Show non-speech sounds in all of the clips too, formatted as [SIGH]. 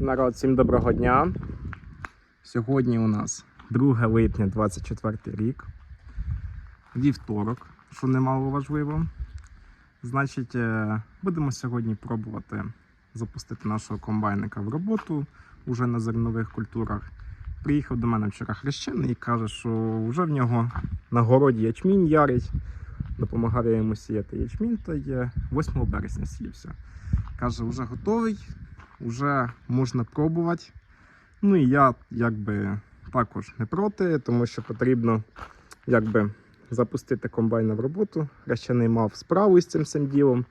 Народ, всім доброго дня. Сьогодні у нас 2 липня 24 рік. Вівторок, що немало важливо. Значить, е, будемо сьогодні пробувати запустити нашого комбайника в роботу уже на зернових культурах. Приїхав до мене вчора хрещений і каже, що вже в нього на городі ячмінь ярить. Допомагав йому сіяти ячмінь, та є 8 березня сівся. Каже, вже готовий, вже можна пробувати. Ну і я якби також не проти, тому що потрібно якби запустити комбайна в роботу. Хрещений мав справу з цим всім ділом.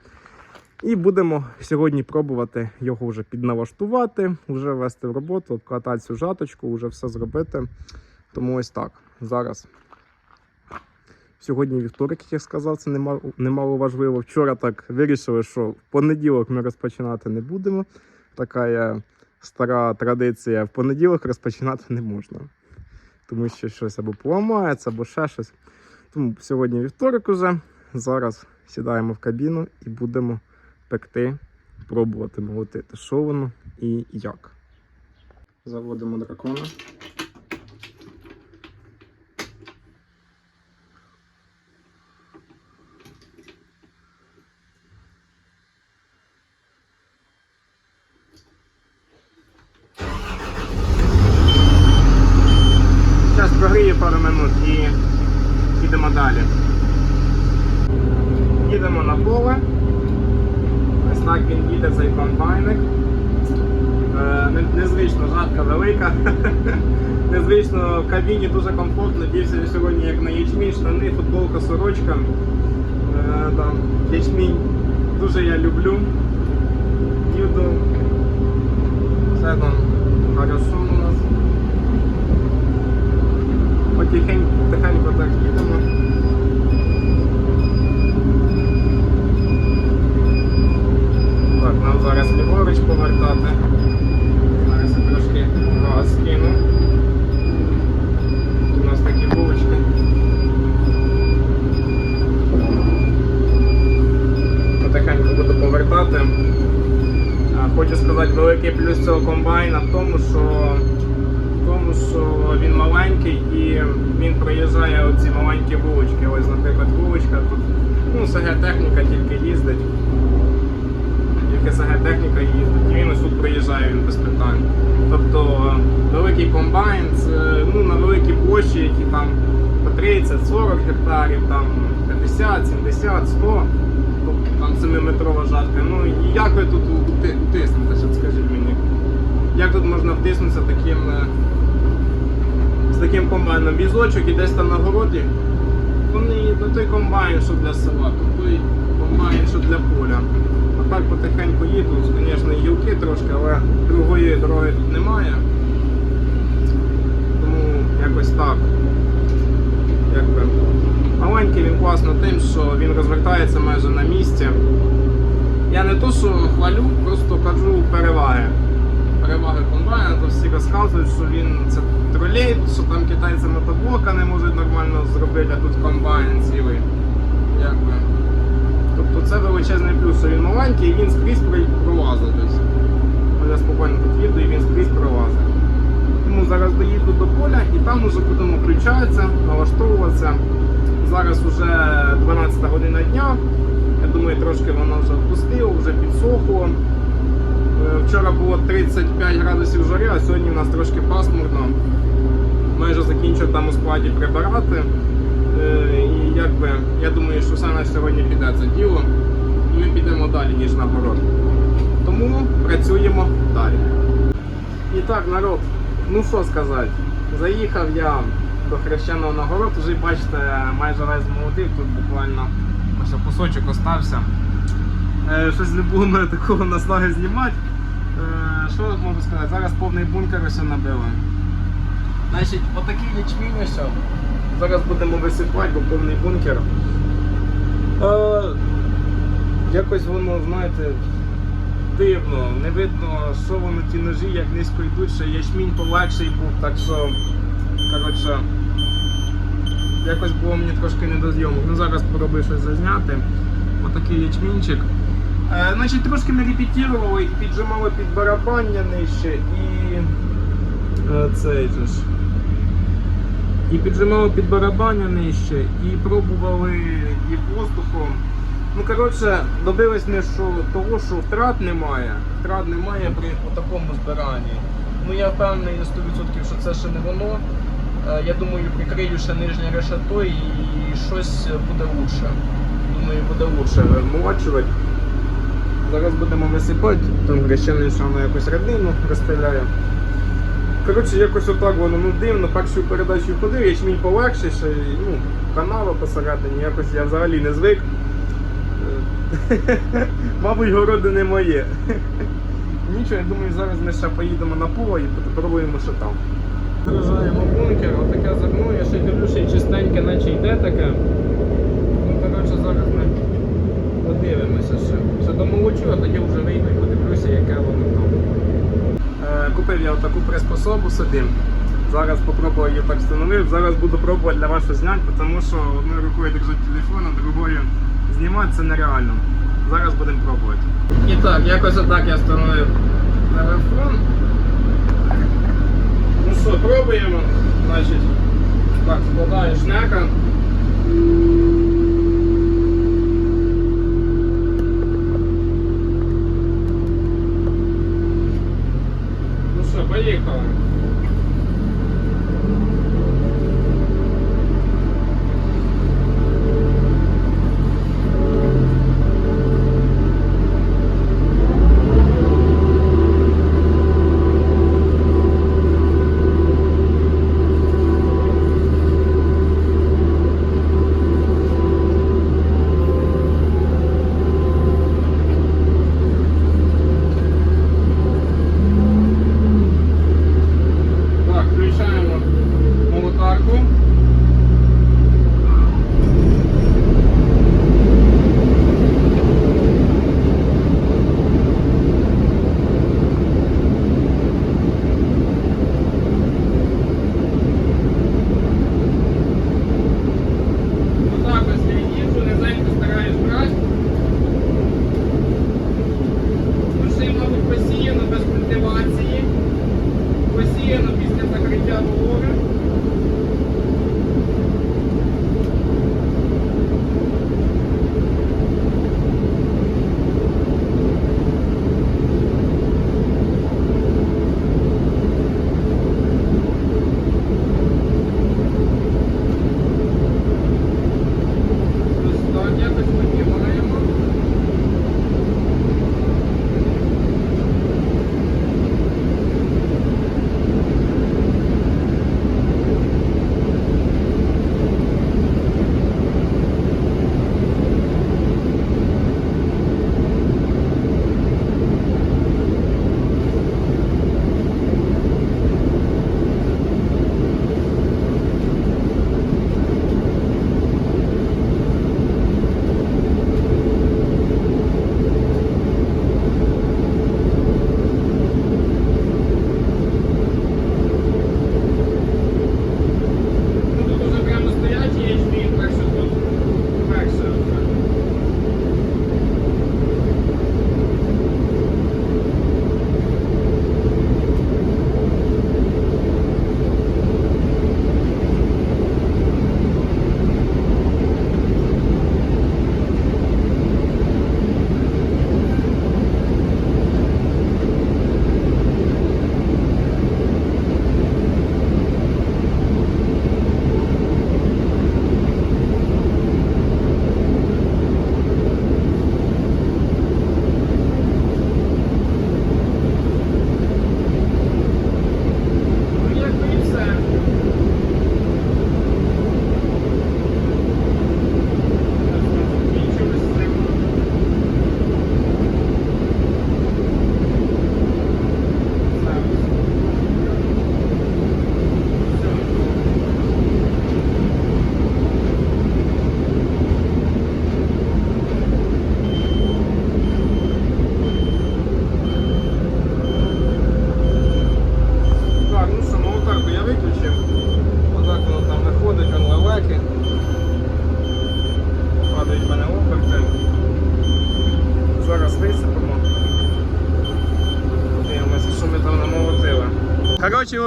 І будемо сьогодні пробувати його вже підналаштувати, вже ввести в роботу, обкатати цю жаточку, вже все зробити. Тому ось так. Зараз. Сьогодні вівторок, як я сказав, це немало важливо. Вчора так вирішили, що в понеділок ми розпочинати не будемо. Така стара традиція. В понеділок розпочинати не можна. Тому що щось або поламається, або ще щось. Тому сьогодні вівторок уже. Зараз сідаємо в кабіну і будемо пекти, пробувати молотити, що воно і як. Заводимо дракона. Зараз прогрію пару минут і їдемо далі. Їдемо на поле. Ось так він їде цей комбайник. Е, Незвично, жатка велика. [LAUGHS] Незвично в кабіні дуже комфортно, дівся сьогодні як на ячмінь, штани, футболка, сорочка. Е, Там, ячмінь дуже я люблю. Їду. Все там хорошо у нас. Потихеньку, так їдемо. Так, нам зараз ліворуч повертати. Зараз я трошки газ скину. У нас такі булочки. Потихеньку буду повертати. Хочу сказати, великий плюс цього комбайна в тому, що що він маленький і він проїжджає оці маленькі вулички. Ось, наприклад, вуличка тут. Ну, СГ техніка тільки їздить. Тільки СГ техніка їздить. І він ось тут проїжджає він без питань. Тобто великий комбайн, це ну, на великій площі, які там по 30-40 гектарів, там 50, 70, 100, тобто там 7-метрова жатка. Ну і як ви тут утиснете, скажіть мені? Як тут можна втиснутися таким, е, з таким комбайном? Візочок і десь там на городі. То не, той комбайн, що для села, то той комбайн, що для поля. А так потихеньку їду, звісно, гілки трошки, але другої дороги тут немає. Тому якось так. Якби. Маленький він класно тим, що він розвертається майже на місці. Я не то, що хвалю, просто кажу переваги. Переваги комбайна, то всі розказують, що він це що там китайці мотоблока не можуть нормально зробити, а тут комбайн цілий. Якби. Тобто це величезний плюс, що він маленький і він скрізь пролазить. Тобто. Я спокійно тут їду і він скрізь пролазить. Тому зараз доїду до поля і там вже будемо включатися, налаштовуватися. Зараз вже 12 година дня. Я думаю, трошки воно вже впустило, вже підсохло. Е, Вчора було 35 градусів жари, а сьогодні у нас трошки пасмурно. Майже закінчив там у складі прибирати. Е, І якби я думаю, що все на сьогодні піде це діло. Ми підемо далі, ніж на город. Тому працюємо далі. І так, народ, ну що сказати, заїхав я до хрещеного на город, вже бачите, майже весь змолотив, тут буквально ось кусочок остався. Е, щось не було такого наснаги знімати. Е, що можу сказати? Зараз повний бункер ось набили. Значить, отакий ячмінь ось. Зараз будемо висипати, бо повний бункер. Е, якось воно, знаєте, дивно, не видно, що воно ті ножі, як низько йдуть, ще ячмінь полегший був, так що, коротше, якось було мені трошки не до зйомок. Ну зараз спробую щось зазняти. Отакий ячмінчик. Е, значить, трошки ми репетірували і піджимали під барабання нижче і. Е, цей же ж. І піджимали під барабання нижче, і пробували і воздухом. Ну, коротше, добились ми що, того, що втрат немає. Втрат немає при такому збиранні. Ну я впевнений на 100%, що це ще не воно. Е, Я думаю, прикрию ще нижнє решето і щось буде лучше. Думаю, буде лучше вимочувати. Зараз будемо висипати, там грещений саме якусь родину розстріляє. Коротше, якось отак воно ну дивно, першу передачу ходив, ячмінь полегше, ще, ну, канава посередині, якось я взагалі не звик. Е, [LAUGHS] Мабуть, городи не моє. [LAUGHS] Нічого, я думаю, зараз ми ще поїдемо на поле і попробуємо, що там. Заражаємо бункер, отаке зерно, я ще дивлюся, чистеньке, наче йде таке. Ну, коротше, зараз ми подивимося ще. Ще домолочу, а тоді вже вийду і подивлюся, яке воно там. Е, Купив я таку приспособу собі. Зараз попробую її так встановив. Зараз буду пробувати для вас щось зняти, тому що одною рукою держу телефон, а другою знімати це нереально. Зараз будемо пробувати. І так, якось отак я встановив телефон. Ну що, пробуємо. Значить, так, складаю шнека.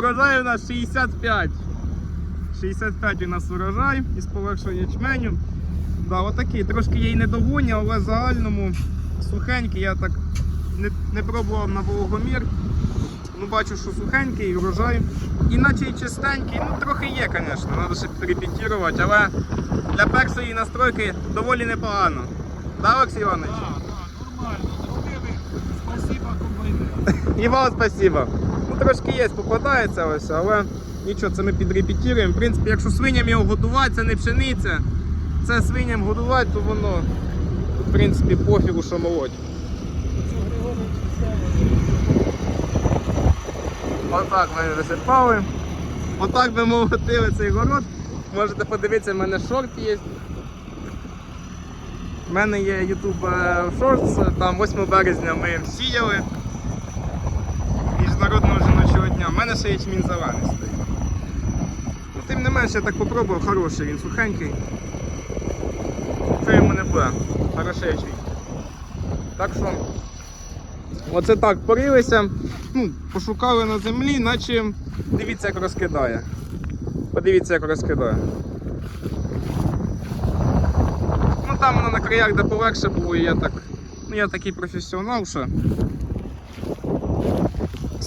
Урожай у нас 65. 65 у нас урожай із поверху ячменю. Да, отакий. Трошки є й недогоні, але в загальному сухенький. Я так не, не пробував на вологомір. Ну, бачу, що сухенький, урожай. Іначе і чистенький. Ну, трохи є, звісно, треба ще підрепетірувати, але для першої настройки доволі непогано. Да, Олексій Іванович? Так, так, нормально. Зробили. Спасибо, комбайнер. [LAUGHS] І вам спасибо. Трошки є, попадається ось, але нічого, це ми підрепетіруємо. В принципі, якщо свиням його годувати, це не пшениця. Це свиням годувати, то воно, в принципі, пофігу, що молоть. Отак ми висипали. Отак би молотили цей город. Можете подивитися, в мене шорт є. У мене є YouTube е, Shorts, там 8 березня ми сіяли. Міжнародного дня. У мене ще ячмінь зелений стоїть. Ну, тим не менше, я так попробував, хороший, він сухенький. Що йому не буде? Хороший. Так що. Оце так порилися, ну, пошукали на землі, наче дивіться, як розкидає. Подивіться, як розкидає. Ну там воно на краях де полегше було, і я так. Ну я такий професіонал, що.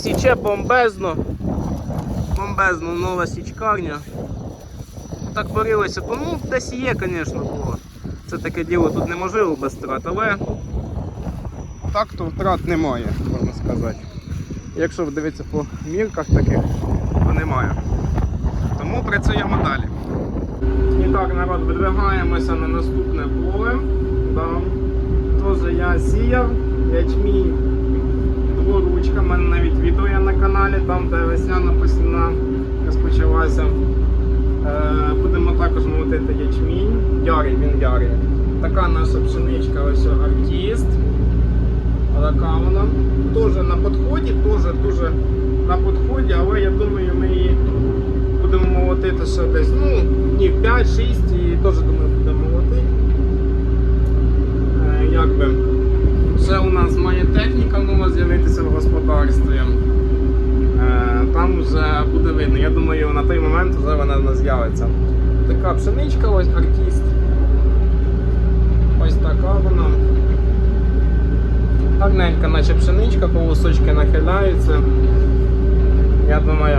Січе бомбезно. Бомбезно нова січкарня. Так порилися, то ну десь є, звісно, було. Це таке діло тут неможливо без втрат, але так то втрат немає, можна сказати. Якщо дивитися по мірках таких, то немає. Тому працюємо далі. І так, народ, видвигаємося на наступне поле. Да. Теж я сіяв, ячмінь дворучка, в мене навіть відео є на каналі, там де весняна посівна розпочалася. Е, будемо також молотити ячмінь. Ярий, він ярий. Така наша пшеничка, ось артіст. Така вона. Теж на підході, теж дуже на підході, але я думаю, ми її будемо молотити ще десь, ну, днів 5-6 і теж думаю, будемо молотити. Е, як би. Ще у нас має з'явитися в господарстві. Е, Там вже буде видно. Я думаю, на той момент вже вона з'явиться. Така пшеничка, ось артист. Ось така вона. Гарненька, наче пшеничка, колосочки нахиляються. Я думаю,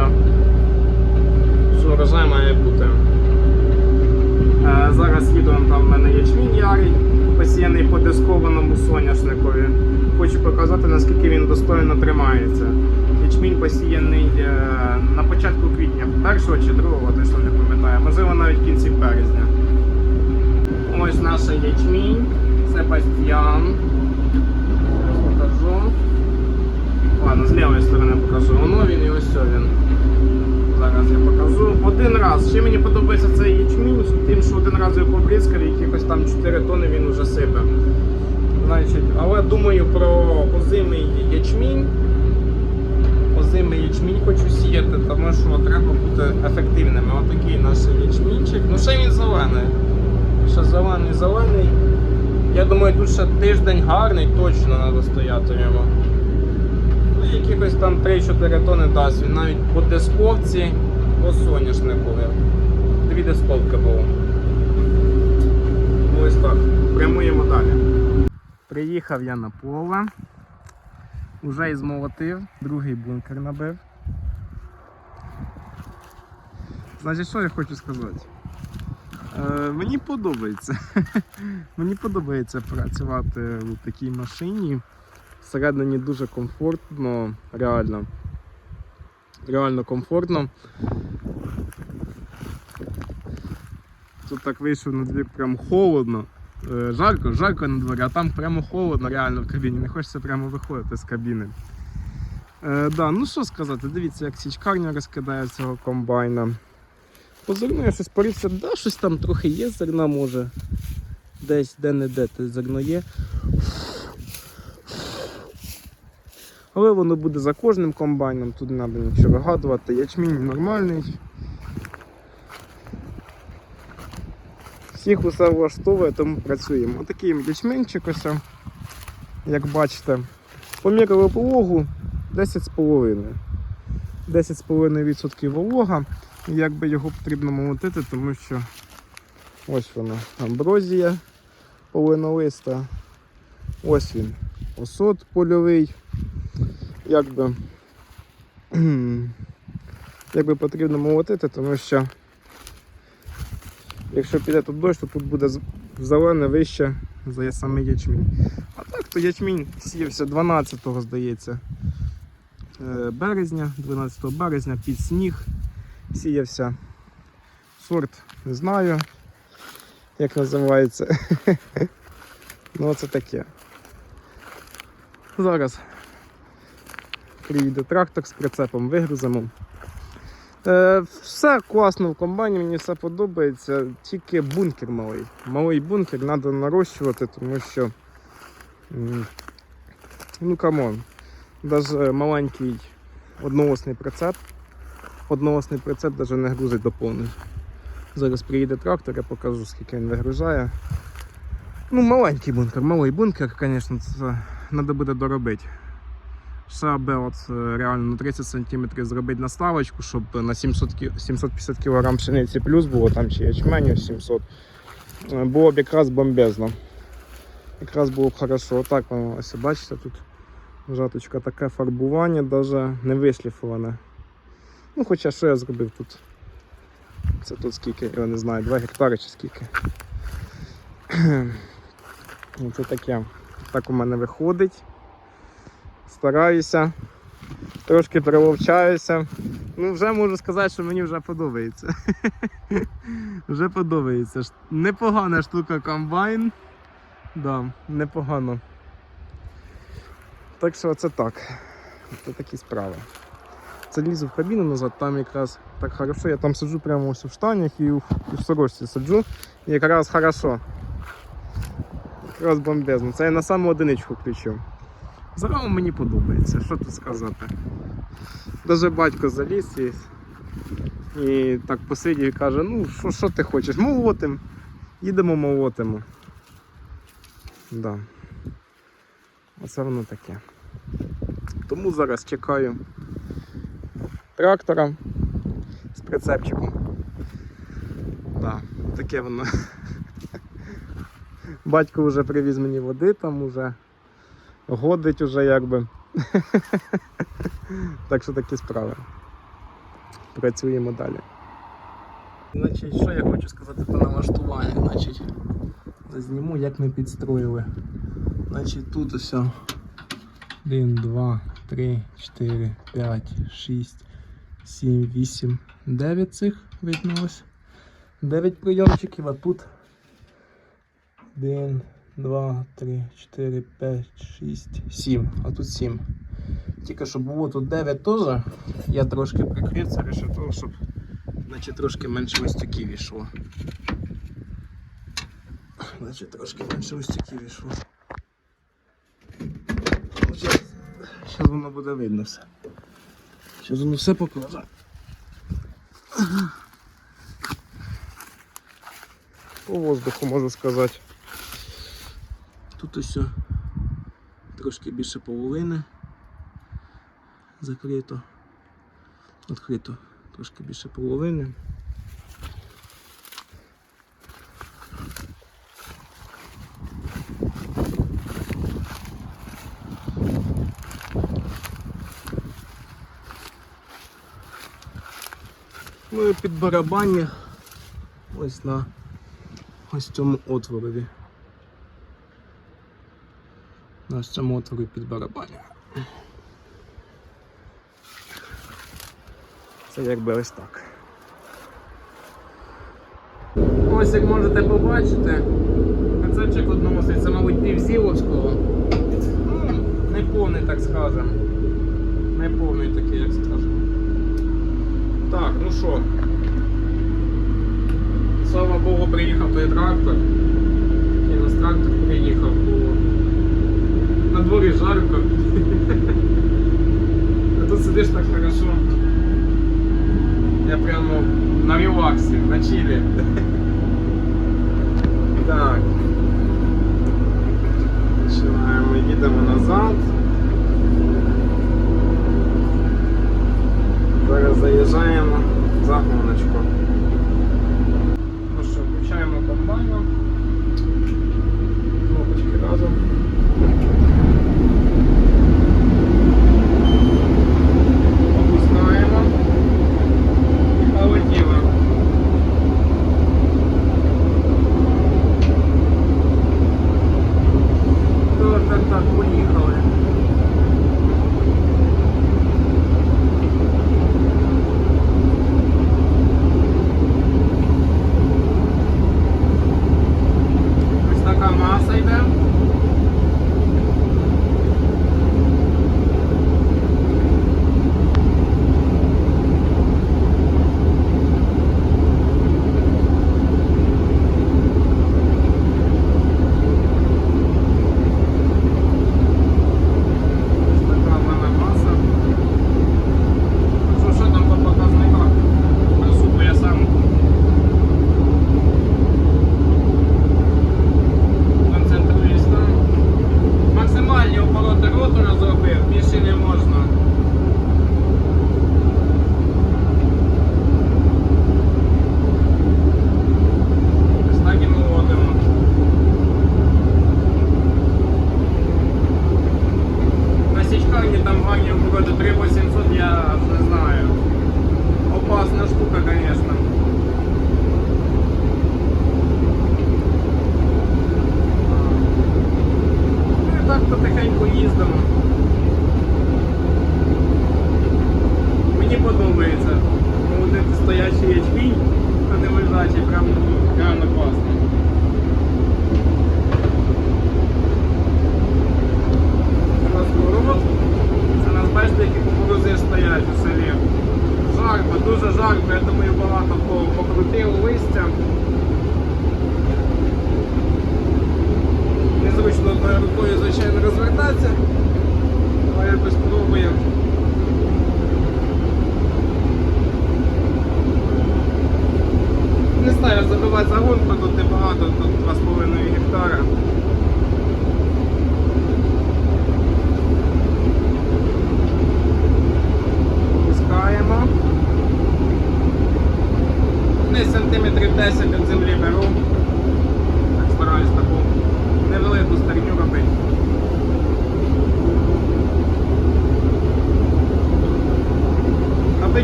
що урожай має бути. Е, зараз їду там в мене ячмінь ярий, посіяний по дискованому соняшникові. Хочу показати, наскільки він достойно тримається. Ячмінь посіяний е, на початку квітня, першого чи другого, точно не пам'ятаю, можливо навіть в кінці березня. Ось наш ячмінь, Себастьян. Зараз покажу. Ладно, з лівої сторони покажу. Воно він і ось він. Зараз я покажу. Один раз. Ще мені подобається цей ячмінь, тим, що один раз його побризкав, якихось там 4 тони він уже сипе. Значить, але думаю про озимий ячмінь. Озимий ячмінь хочу сіяти, тому що треба бути ефективними. Отакий наш ячмінчик. Ну ще він зелений. Ще зелений зелений. Я думаю, тут ще тиждень гарний, точно треба стояти йому. Ну, якихось там 3-4 тони дасть він навіть по дисковці, по соняшнику. Дві дисковки було. Ось так. Прямуємо далі. Приїхав я на поле. Уже і змолотив, другий бункер набив. Значить, що я хочу сказати? Е, мені подобається. [LAUGHS] мені подобається працювати у такій машині. Всередині дуже комфортно, реально. Реально комфортно. Тут так вийшов на двір прям холодно. Е, Жарко, жарко на дворі, а там прямо холодно реально в кабіні. Не хочеться прямо виходити з кабіни. Е, да, ну що сказати, дивіться, як січкарня розкидає цього комбайна. По зерну я щось порився, да, щось там трохи є зерна може. Десь де-не-де те зерно є. Але воно буде за кожним комбайном, тут не треба нічого вигадувати. Ячмінь нормальний. Всіх усе влаштовує, тому працюємо. Отакий ячменчик ось, як бачите. Поміряли пологу 10,5. 10,5% волога. Якби його потрібно молотити, тому що ось вона амброзія полинолиста. Ось він осот польовий. Якби, [CLEARS THROAT] якби потрібно молотити, тому що якщо піде тут дощ, то тут буде зелене вище за саме ячмінь. А так то ячмінь сіявся 12-го, здається, е, березня, 12 березня під сніг сіявся. Сорт не знаю, як називається. [LAUGHS] Ну, це таке. Зараз приїде трактор з прицепом, вигрузимо. Е, все класно в комбайні, мені все подобається, тільки бункер малий. Малий бункер треба нарощувати, тому що. Ну камон. Навіть маленький одноосний прицеп. Одноосний прицеп навіть не грузить до повний. Зараз приїде трактор, я покажу, скільки він вигружає. Ну, маленький бункер, малий бункер, звісно, це треба буде доробити. Аби от е, реально на 30 см зробити наставочку, щоб на 700, 750 кг пшениці плюс було, там чи ячменю 700. е, Було б якраз бомбезно. Якраз було б хорошо. Отак воно, ось бачите, тут жаточка таке фарбування, навіть не вишліфоване. Ну, хоча що я зробив тут? Це тут скільки, я не знаю, 2 гектари чи скільки. Оце таке. Так у мене виходить. Стараюся, трошки переловчаюся. Ну, вже можу сказати, що мені вже подобається. [LAUGHS] вже подобається. Непогана штука комбайн. Да, непогано. Так що це так. Це такі справи. Це лізу в кабіну назад, там якраз так хорошо. Я там сиджу прямо ось в штанях і в сорочці сиджу. І якраз хорошо. Якраз бомбезно. Це я на саму одиничку включив. Загалом мені подобається, що тут сказати. Даже батько заліз і, і так посидів і каже, ну що, ти хочеш? Молотим. Їдемо молотимо. Да. Оце воно таке. Тому зараз чекаю трактора з прицепчиком. Да, таке воно. [LAUGHS] Батько вже привіз мені води, там уже годить уже якби. [LAUGHS] так що такі справи. Працюємо далі. Значить, що я хочу сказати про налаштування, значить, зазніму, як ми підстроїли. Значить, тут ось 1, 2, 3, 4, 5, 6, 7, 8, 9 цих видно ось. 9 прийомчиків, а тут 1, 2, 3, 4, 5, 6, 7. А тут 7. Тільки щоб було тут 9 теж, я трошки прикрив це решето, щоб значить, трошки менше устюків йшло. Значить, трошки менше устюків йшло. Зараз воно буде видно все. Зараз воно все покаже. По воздуху можу сказати. Тут ось трошки більше половини закрито. Відкрито трошки більше половини. Ну і під барабання ось на ось цьому отворові. На цьому отворі під барабання. Це якби ось так. Ось як можете побачити, концепчик односить, це, мабуть, півзіловського. Ну, не повний, так скажемо. Не повний такий, як скажемо. Так, ну що. Слава Богу, приїхав той трактор. І нас трактор приїхав, бо на дворі жарко. А тут сидиш так хорошо. Я прямо на релаксі, на чилі. Так. Починаємо, їдемо назад. Заїжджаємо за гоночку. Ну що, включаємо комбайну. Кнопочки разом.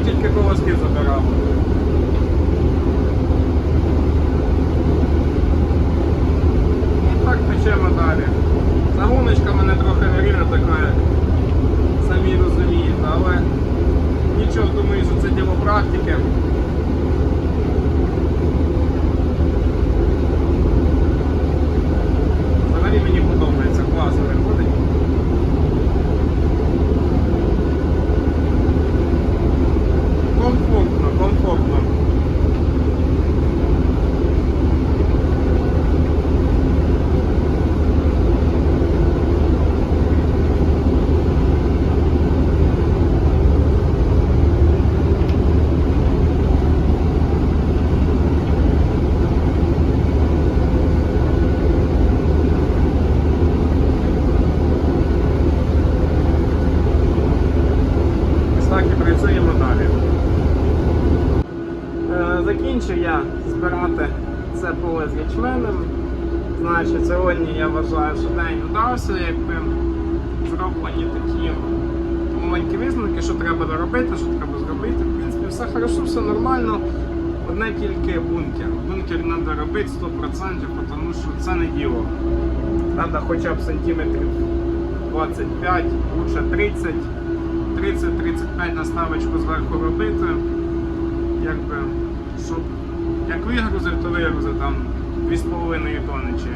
Тільки колоски забирав. І так печемо далі. Загоночка в мене трохи горіла така, як самі розумієте, але нічого, думаю, що це діло практики. Взагалі мені подобається, класно виходить. Комфортно, комфортно. Ось так і працюємо далі. Е, Закінчив я збирати це поле з ячменем. Значить, сьогодні я вважаю, що день вдався, якби зроблені такі маленькі висновки, що треба доробити, що треба зробити. В принципі, все нормально. Одне тільки бункер. Бункер треба робити 100%, тому що це не діло. Треба хоча б сантиметрів 25, лучше 30. 30-35 наставочку зверху робити. Якби, щоб як вигрузив, то вигрузив там 2,5 тонни чи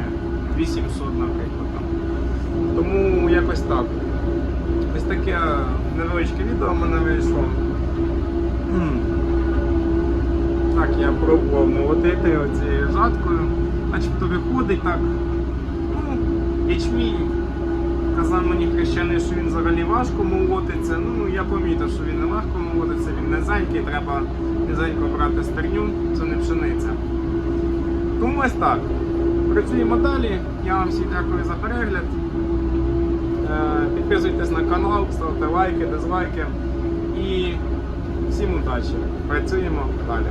800, наприклад. Там. Тому якось так. Ось таке невеличке відео в мене вийшло. Так, я пробував молотити оцією жаткою. Начебто виходить так. Ну, ячмінь Казав мені хрещений, що він взагалі важко молотиться. Ну, я помітив, що він не легко молотиться, він низенький, треба низенько брати стерню, це не пшениця. Тому ось так. Працюємо далі. Я вам всім дякую за перегляд. Е, Підписуйтесь на канал, ставте лайки, дизлайки. І Всім удачі. Працюємо далі.